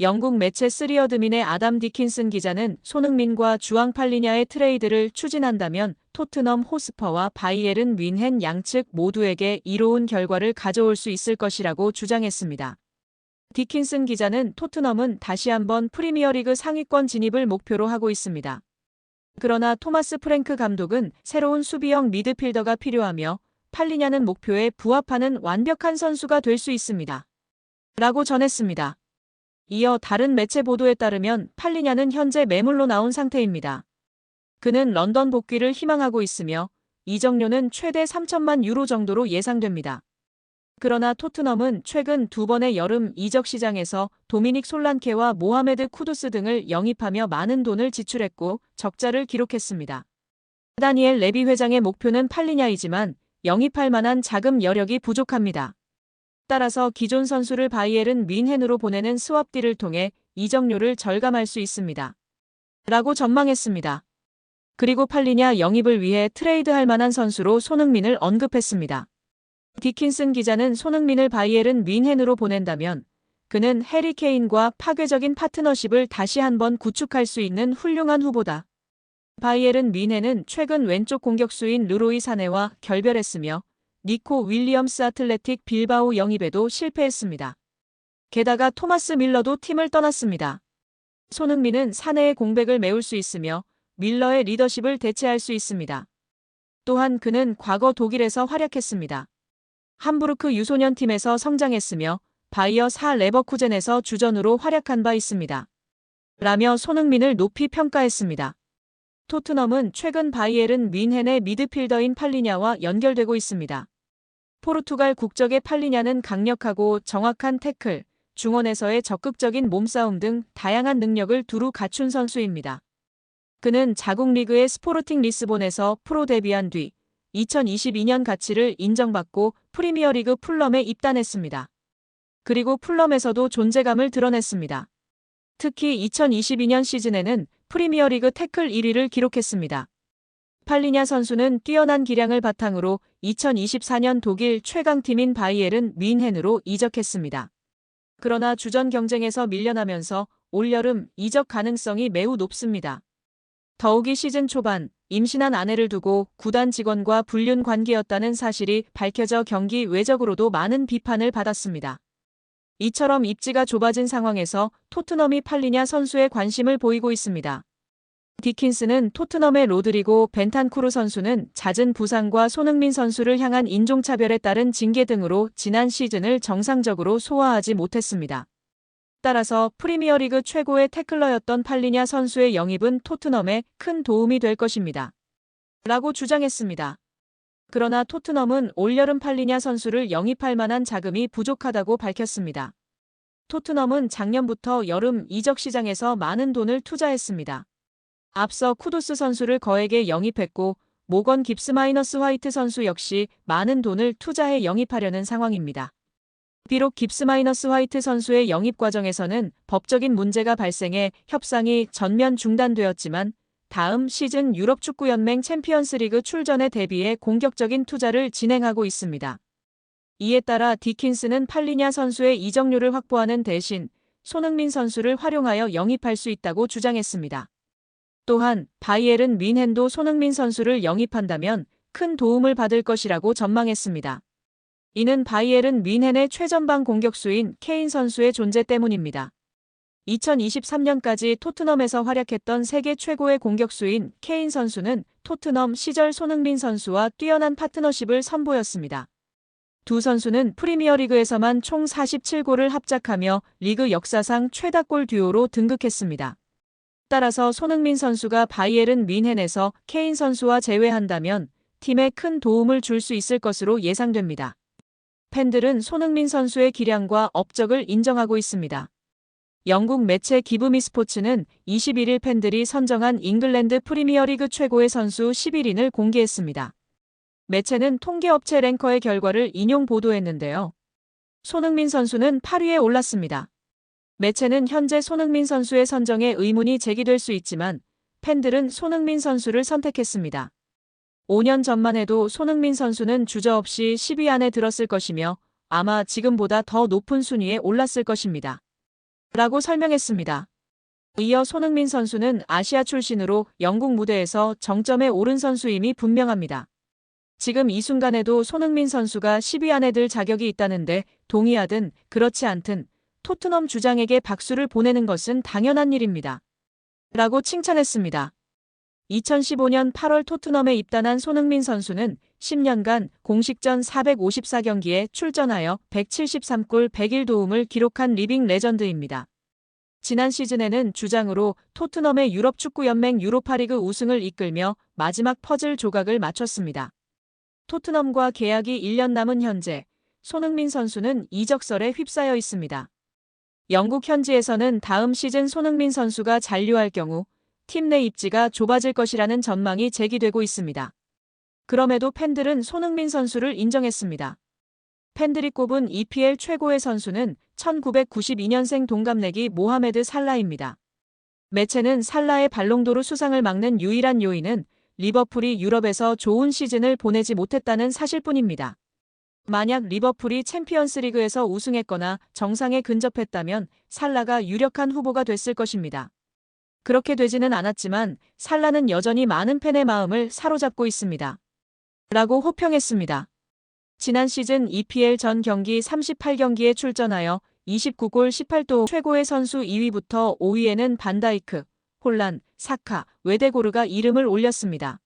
영국 매체 쓰리어드민의 아담 디킨슨 기자는 손흥민과 주앙 팔리냐의 트레이드를 추진한다면 토트넘 호스퍼와 바이에른 윈헨 양측 모두에게 이로운 결과를 가져올 수 있을 것이라고 주장했습니다. 디킨슨 기자는 토트넘은 다시 한번 프리미어리그 상위권 진입을 목표로 하고 있습니다. 그러나 토마스 프랭크 감독은 새로운 수비형 미드필더가 필요하며 팔리냐는 목표에 부합하는 완벽한 선수가 될 수 있습니다. 라고 전했습니다. 이어 다른 매체 보도에 따르면 팔리냐는 현재 매물로 나온 상태입니다. 그는 런던 복귀를 희망하고 있으며 이적료는 최대 3천만 유로 정도로 예상됩니다. 그러나 토트넘은 최근 두 번의 여름 이적 시장에서 도미닉 솔란케와 모하메드 쿠두스 등을 영입하며 많은 돈을 지출했고 적자를 기록했습니다. 다니엘 레비 회장의 목표는 팔리냐이지만 영입할 만한 자금 여력이 부족합니다. 따라서 기존 선수를 바이엘은 민헨으로 보내는 스왑딜을 통해 이적료를 절감할 수 있습니다. 라고 전망했습니다. 그리고 팔리냐 영입을 위해 트레이드할 만한 선수로 손흥민을 언급했습니다. 디킨슨 기자는 손흥민을 바이엘은 민헨으로 보낸다면 그는 해리 케인과 파괴적인 파트너십을 다시 한번 구축할 수 있는 훌륭한 후보다. 바이엘은 민헨은 최근 왼쪽 공격수인 르로이 사네와 결별했으며 니코 윌리엄스 아틀레틱 빌바오 영입에도 실패했습니다. 게다가 토마스 밀러도 팀을 떠났습니다. 손흥민은 사내의 공백을 메울 수 있으며 밀러의 리더십을 대체할 수 있습니다. 또한 그는 과거 독일에서 활약했습니다. 함부르크 유소년 팀에서 성장했으며 바이어 사 레버쿠젠에서 주전으로 활약한 바 있습니다. 라며 손흥민을 높이 평가했습니다. 토트넘은 최근 바이엘은 윈헨의 미드필더인 팔리냐와 연결되고 있습니다. 포르투갈 국적의 팔리냐는 강력하고 정확한 태클, 중원에서의 적극적인 몸싸움 등 다양한 능력을 두루 갖춘 선수입니다. 그는 자국 리그의 스포르팅 리스본에서 프로 데뷔한 뒤 2022년 가치를 인정받고 프리미어리그 풀럼에 입단했습니다. 그리고 풀럼에서도 존재감을 드러냈습니다. 특히 2022년 시즌에는 프리미어리그 태클 1위를 기록했습니다. 팔리냐 선수는 뛰어난 기량을 바탕으로 2024년 독일 최강팀인 바이엘은 윈헨으로 이적했습니다. 그러나 주전 경쟁에서 밀려나면서 올여름 이적 가능성이 매우 높습니다. 더욱이 시즌 초반 임신한 아내를 두고 구단 직원과 불륜 관계였다는 사실이 밝혀져 경기 외적으로도 많은 비판을 받았습니다. 이처럼 입지가 좁아진 상황에서 토트넘이 팔리냐 선수에 관심을 보이고 있습니다. 디킨스는 토트넘의 로드리고 벤탄쿠르 선수는 잦은 부상과 손흥민 선수를 향한 인종차별에 따른 징계 등으로 지난 시즌을 정상적으로 소화하지 못했습니다. 따라서 프리미어리그 최고의 태클러였던 팔리냐 선수의 영입은 토트넘에 큰 도움이 될 것입니다. 라고 주장했습니다. 그러나 토트넘은 올여름 팔리냐 선수를 영입할 만한 자금이 부족하다고 밝혔습니다. 토트넘은 작년부터 여름 이적 시장에서 많은 돈을 투자했습니다. 앞서 쿠두스 선수를 거액에 영입했고 모건 깁스 마이너스 화이트 선수 역시 많은 돈을 투자해 영입하려는 상황입니다. 비록 깁스 마이너스 화이트 선수의 영입 과정에서는 법적인 문제가 발생해 협상이 전면 중단되었지만 다음 시즌 유럽 축구연맹 챔피언스리그 출전에 대비해 공격적인 투자를 진행하고 있습니다. 이에 따라 디킨스는 팔리냐 선수의 이적료를 확보하는 대신 손흥민 선수를 활용하여 영입할 수 있다고 주장했습니다. 또한 바이엘은 윈헨도 손흥민 선수를 영입한다면 큰 도움을 받을 것이라고 전망했습니다. 이는 바이엘은 윈헨의 최전방 공격수인 케인 선수의 존재 때문입니다. 2023년까지 토트넘에서 활약했던 세계 최고의 공격수인 케인 선수는 토트넘 시절 손흥민 선수와 뛰어난 파트너십을 선보였습니다. 두 선수는 프리미어리그에서만 총 47골을 합작하며 리그 역사상 최다 골 듀오로 등극했습니다. 따라서 손흥민 선수가 바이에른 윈헨에서 케인 선수와 제외한다면 팀에 큰 도움을 줄 수 있을 것으로 예상됩니다. 팬들은 손흥민 선수의 기량과 업적을 인정하고 있습니다. 영국 매체 기브미 스포츠는 21일 팬들이 선정한 잉글랜드 프리미어리그 최고의 선수 11인을 공개했습니다. 매체는 통계업체 랭커의 결과를 인용 보도했는데요. 손흥민 선수는 8위에 올랐습니다. 매체는 현재 손흥민 선수의 선정에 의문이 제기될 수 있지만 팬들은 손흥민 선수를 선택했습니다. 5년 전만 해도 손흥민 선수는 주저없이 10위 안에 들었을 것이며 아마 지금보다 더 높은 순위에 올랐을 것입니다. 라고 설명했습니다. 이어 손흥민 선수는 아시아 출신으로 영국 무대에서 정점에 오른 선수임이 분명합니다. 지금 이 순간에도 손흥민 선수가 10위 안에 들 자격이 있다는데 동의하든 그렇지 않든 토트넘 주장에게 박수를 보내는 것은 당연한 일입니다. 라고 칭찬했습니다. 2015년 8월 토트넘에 입단한 손흥민 선수는 10년간 공식전 454경기에 출전하여 173골 101도움을 기록한 리빙 레전드입니다. 지난 시즌에는 주장으로 토트넘의 유럽 축구 연맹 유로파리그 우승을 이끌며 마지막 퍼즐 조각을 맞췄습니다. 토트넘과 계약이 1년 남은 현재 손흥민 선수는 이적설에 휩싸여 있습니다. 영국 현지에서는 다음 시즌 손흥민 선수가 잔류할 경우 팀 내 입지가 좁아질 것이라는 전망이 제기되고 있습니다. 그럼에도 팬들은 손흥민 선수를 인정했습니다. 팬들이 꼽은 EPL 최고의 선수는 1992년생 동갑내기 모하메드 살라입니다. 매체는 살라의 발롱도르 수상을 막는 유일한 요인은 리버풀이 유럽에서 좋은 시즌을 보내지 못했다는 사실뿐입니다. 만약 리버풀이 챔피언스 리그에서 우승했거나 정상에 근접했다면 살라가 유력한 후보가 됐을 것입니다. 그렇게 되지는 않았지만 살라는 여전히 많은 팬의 마음을 사로잡고 있습니다. 라고 호평했습니다. 지난 시즌 EPL 전 경기 38경기에 출전하여 29골 18도 최고의 선수 2위부터 5위에는 반다이크, 홀란, 사카, 웨데고르가 이름을 올렸습니다.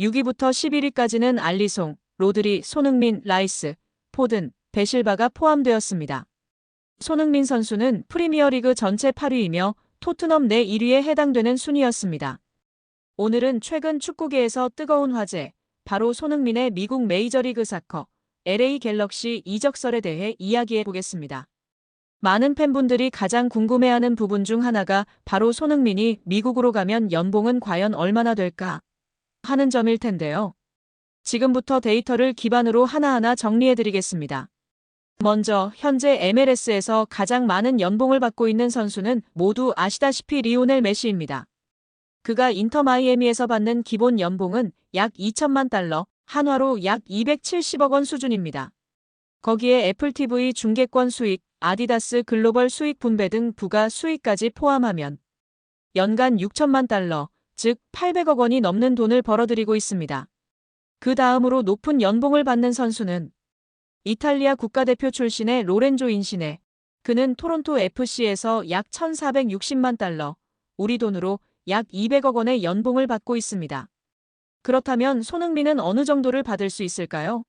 6위부터 11위까지는 알리송, 로드리, 손흥민, 라이스, 포든, 베실바가 포함되었습니다. 손흥민 선수는 프리미어리그 전체 8위이며 토트넘 내 1위에 해당되는 순위였습니다. 오늘은 최근 축구계에서 뜨거운 화제, 바로 손흥민의 미국 메이저리그 사커, LA 갤럭시 이적설에 대해 이야기해 보겠습니다. 많은 팬분들이 가장 궁금해하는 부분 중 하나가 바로 손흥민이 미국으로 가면 연봉은 과연 얼마나 될까 하는 점일 텐데요. 지금부터 데이터를 기반으로 하나하나 정리해 드리겠습니다. 먼저 현재 MLS에서 가장 많은 연봉을 받고 있는 선수는 모두 아시다시피 리오넬 메시입니다. 그가 인터 마이애미에서 받는 기본 연봉은 약 2천만 달러, 한화로 약 270억 원 수준입니다. 거기에 애플 TV 중계권 수익, 아디다스 글로벌 수익 분배 등 부가 수익까지 포함하면 연간 6천만 달러, 즉 800억 원이 넘는 돈을 벌어들이고 있습니다. 그 다음으로 높은 연봉을 받는 선수는 이탈리아 국가대표 출신의 로렌조 인시네. 그는 토론토 FC에서 약 1,460만 달러, 우리 돈으로 약 200억 원의 연봉을 받고 있습니다. 그렇다면 손흥민은 어느 정도를 받을 수 있을까요?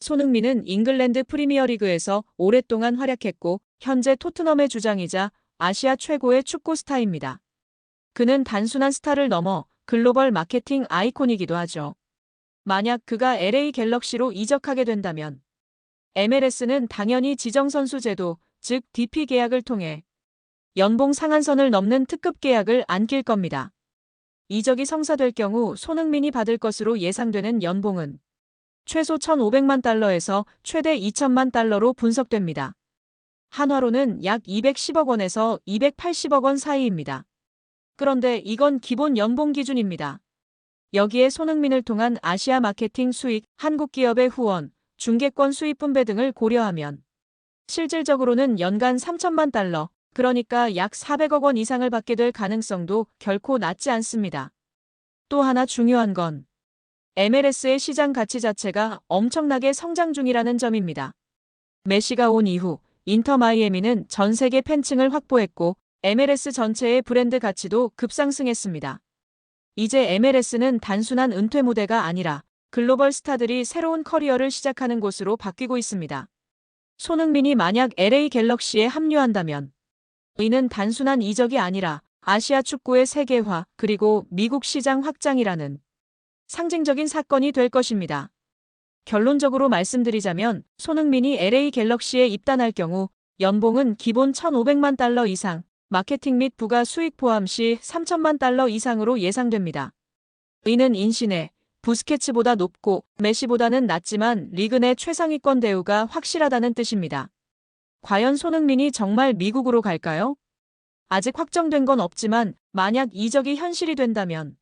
손흥민은 잉글랜드 프리미어리그에서 오랫동안 활약했고 현재 토트넘의 주장이자 아시아 최고의 축구 스타입니다. 그는 단순한 스타를 넘어 글로벌 마케팅 아이콘이기도 하죠. 만약 그가 LA 갤럭시로 이적하게 된다면 MLS는 당연히 지정선수 제도, 즉 DP 계약을 통해 연봉 상한선을 넘는 특급 계약을 안길 겁니다. 이적이 성사될 경우 손흥민이 받을 것으로 예상되는 연봉은 최소 1,500만 달러에서 최대 2천만 달러로 분석됩니다. 한화로는 약 210억 원에서 280억 원 사이입니다. 그런데 이건 기본 연봉 기준입니다. 여기에 손흥민을 통한 아시아 마케팅 수익, 한국 기업의 후원, 중개권 수입 분배 등을 고려하면 실질적으로는 연간 3천만 달러, 그러니까 약 400억 원 이상을 받게 될 가능성도 결코 낮지 않습니다. 또 하나 중요한 건 MLS의 시장 가치 자체가 엄청나게 성장 중이라는 점입니다. 메시가 온 이후 인터 마이애미는 전 세계 팬층을 확보했고 MLS 전체의 브랜드 가치도 급상승했습니다. 이제 MLS는 단순한 은퇴 무대가 아니라 글로벌 스타들이 새로운 커리어를 시작하는 곳으로 바뀌고 있습니다. 손흥민이 만약 LA 갤럭시에 합류한다면 이는 단순한 이적이 아니라 아시아 축구의 세계화 그리고 미국 시장 확장이라는 상징적인 사건이 될 것입니다. 결론적으로 말씀드리자면 손흥민이 LA 갤럭시에 입단할 경우 연봉은 기본 1,500만 달러 이상, 마케팅 및 부가 수익 포함 시 3천만 달러 이상으로 예상됩니다. 이는 인신의 부스케츠보다 높고 메시보다는 낮지만 리그 내 최상위권 대우가 확실하다는 뜻입니다. 과연 손흥민이 정말 미국으로 갈까요? 아직 확정된 건 없지만 만약 이적이 현실이 된다면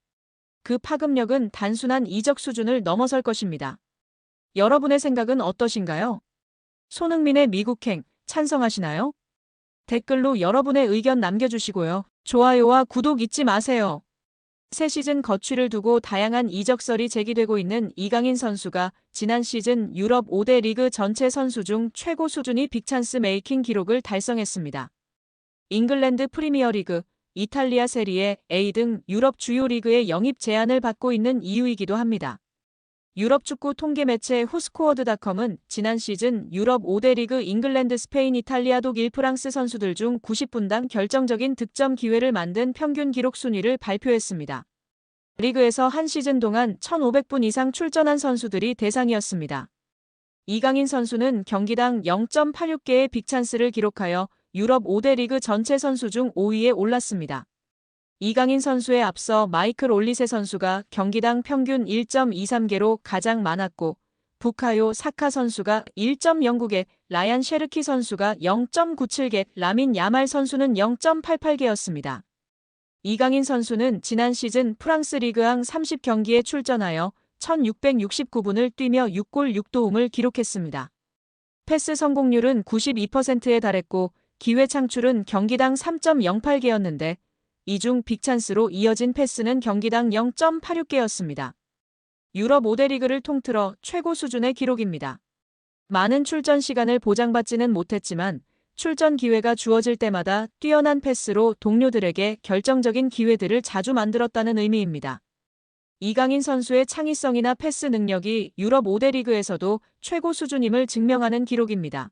그 파급력은 단순한 이적 수준을 넘어설 것입니다. 여러분의 생각은 어떠신가요? 손흥민의 미국행 찬성하시나요? 댓글로 여러분의 의견 남겨주시고요. 좋아요와 구독 잊지 마세요. 새 시즌 거취를 두고 다양한 이적설이 제기되고 있는 이강인 선수가 지난 시즌 유럽 5대 리그 전체 선수 중 최고 수준의 빅찬스 메이킹 기록을 달성했습니다. 잉글랜드 프리미어리그, 이탈리아 세리에 A 등 유럽 주요 리그의 영입 제한을 받고 있는 이유이기도 합니다. 유럽 축구 통계 매체 후스코어드닷컴은 지난 시즌 유럽 5대 리그 잉글랜드, 스페인, 이탈리아, 독일, 프랑스 선수들 중 90분당 결정적인 득점 기회를 만든 평균 기록 순위를 발표했습니다. 리그에서 한 시즌 동안 1,500분 이상 출전한 선수들이 대상이었습니다. 이강인 선수는 경기당 0.86개의 빅찬스를 기록하여 유럽 5대 리그 전체 선수 중 5위에 올랐습니다. 이강인 선수에 앞서 마이클 올리세 선수가 경기당 평균 1.23개로 가장 많았고 부카요 사카 선수가 1.09개, 라얀 셰르키 선수가 0.97개, 라민 야말 선수는 0.88개였습니다. 이강인 선수는 지난 시즌 프랑스 리그앙 30경기에 출전하여 1669분을 뛰며 6골 6도움을 기록했습니다. 패스 성공률은 92%에 달했고 기회 창출은 경기당 3.08개였는데 이중 빅찬스로 이어진 패스는 경기당 0.86개였습니다. 유럽 5대 리그를 통틀어 최고 수준의 기록입니다. 많은 출전 시간을 보장받지는 못했지만 출전 기회가 주어질 때마다 뛰어난 패스로 동료들에게 결정적인 기회들을 자주 만들었다는 의미입니다. 이강인 선수의 창의성이나 패스 능력이 유럽 5대 리그에서도 최고 수준임을 증명하는 기록입니다.